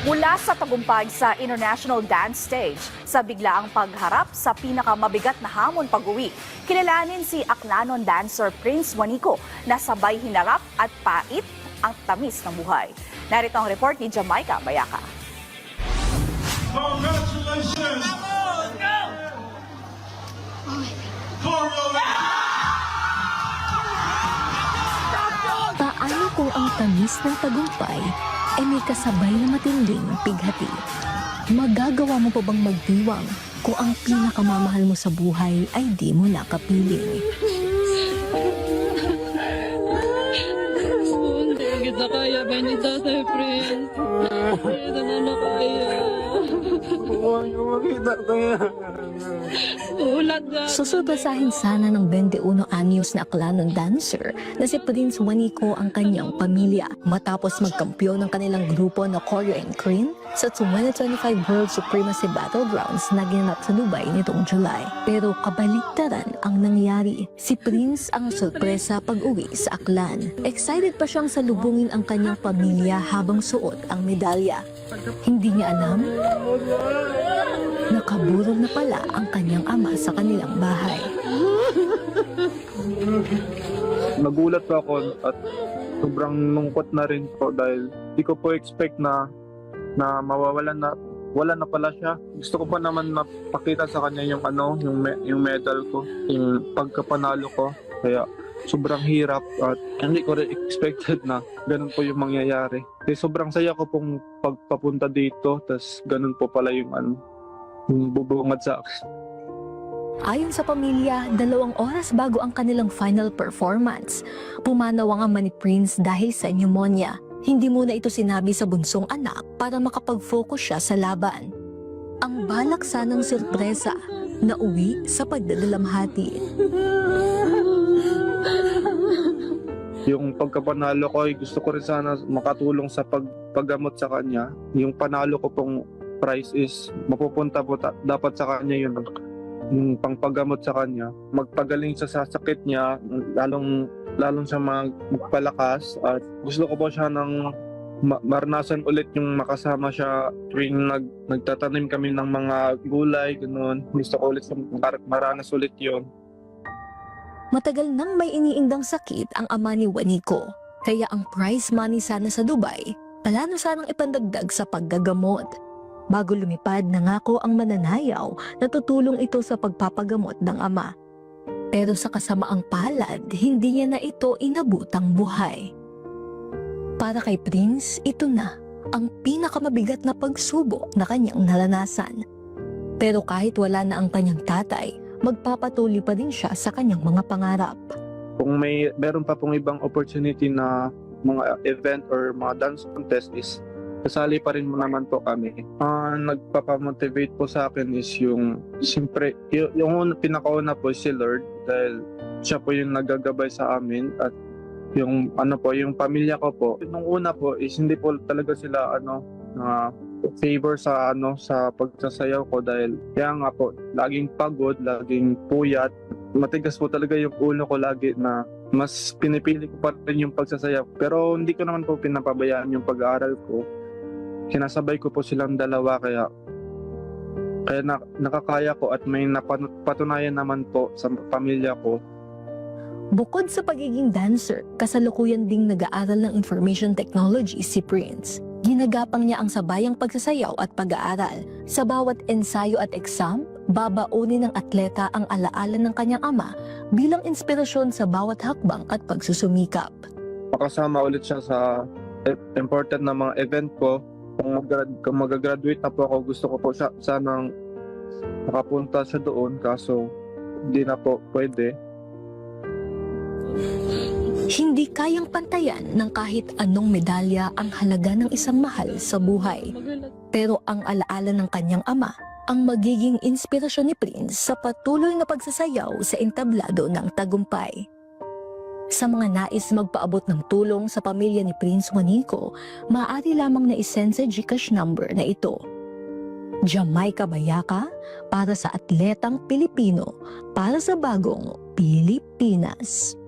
Mula sa tagumpay sa International Dance Stage sa biglaang pagharap sa pinakamabigat na hamon pag-uwi, kilalanin si Aklanon dancer Prince Juanico na sabay hinarap at pait ang tamis ng buhay. Narito ang report ni Jamaica Bayaka. Congratulations! Tamis ng tagumpay ay may kasabay na matinding pighati? Magagawa mo pa bang magdiwang kung ang pinakamamahal mo sa buhay ay di mo nakapiling? Hindi kita kaya, Benita sa friend. Hindi na na kaya. Huwag niyo makita ko yan. Sana ng 21 anyos na aklanon dancer na si Prince Juanico ang kanyang pamilya matapos magkampiyon ng kanilang grupo na Choreo and Crane sa 2025 World Supremacy Battlegrounds na ginanap sa Dubai nitong July. Pero kabaligtaran ang nangyari. Si Prince ang sorpresa pag-uwi sa Aklan. Excited pa siyang salubungin ang kanyang pamilya habang suot ang medalya. Hindi niya alam Nakaburol na pala ang kanyang ama sa kanilang bahay. nagulat ako at sobrang lungkot na rin po dahil di ko po expect na na mawawalan na wala na pala siya. Gusto ko pa naman mapakita sa kanya yung ano, yung me- yung medal ko, yung pagkapanalo ko. Kaya sobrang hirap at hindi ko rin expected na ganun po yung mangyayari. Kasi sobrang saya ko pong pagpapunta dito, tas ganun po pala yung ano, yung bubungad sa akin. Ayon sa pamilya, dalawang oras bago ang kanilang final performance, pumanaw ang ama Prince dahil sa pneumonia. Hindi muna ito sinabi sa bunsong anak para makapag-focus siya sa laban. Ang balak sanang sorpresa na uwi sa pagdadalamhati. yung pagkapanalo ko ay gusto ko rin sana makatulong sa pag, paggamot sa kanya. Yung panalo ko pong prize is mapupunta po dapat sa kanya yun yung pangpagamot sa kanya. Magpagaling sa sasakit niya, lalong lalong siya mag- magpalakas at gusto ko po siya ng ma- maranasan ulit yung makasama siya tuwing nag, nagtatanim kami ng mga gulay, ganun. Gusto ko ulit sa mar- maranas ulit yon Matagal nang may iniindang sakit ang ama ni Juanico. Kaya ang prize money sana sa Dubai, plano sanang ipandagdag sa paggagamot. Bago lumipad, nangako ang mananayaw na tutulong ito sa pagpapagamot ng ama. Pero sa kasamaang palad, hindi niya na ito inabutang buhay. Para kay Prince, ito na ang pinakamabigat na pagsubok na kanyang naranasan. Pero kahit wala na ang kanyang tatay, magpapatuloy pa din siya sa kanyang mga pangarap. kung may meron pa pong ibang opportunity na mga event or mga dance contest is kasali pa rin mo naman po kami. Ah, nagpapamotivate po sa akin is yung siyempre yung, yung una- pinakauna po si Lord dahil siya po yung nagagabay sa amin at yung ano po yung pamilya ko po nung una po is hindi po talaga sila ano na favor sa ano sa pagsasayaw ko dahil kaya nga po laging pagod, laging puyat matigas po talaga yung ulo ko lagi na mas pinipili ko pa rin yung pagsasayaw. Pero hindi ko naman po pinapabayaan yung pag-aaral ko. Sinasabay ko po silang dalawa kaya kaya na, nakakaya ko at may napatunayan naman po sa pamilya ko Bukod sa pagiging dancer, kasalukuyan ding nag-aaral ng information technology si Prince. Ginagapang niya ang sabayang pagsasayaw at pag-aaral. Sa bawat ensayo at exam, babaunin ng atleta ang alaala ng kanyang ama bilang inspirasyon sa bawat hakbang at pagsusumikap. makasama ulit siya sa e- important na mga event ko. Kung, mag- kung mag-graduate na po ako, gusto ko po siya, sanang nakapunta siya doon kaso hindi na po pwede. Hindi kayang pantayan ng kahit anong medalya ang halaga ng isang mahal sa buhay. Pero ang alaala ng kanyang ama ang magiging inspirasyon ni Prince sa patuloy na pagsasayaw sa entablado ng tagumpay. Sa mga nais magpaabot ng tulong sa pamilya ni Prince Juanico, maaari lamang na isend sa Gcash number na ito. Jamaica Bayaka para sa atletang Pilipino para sa bagong Pilipinas.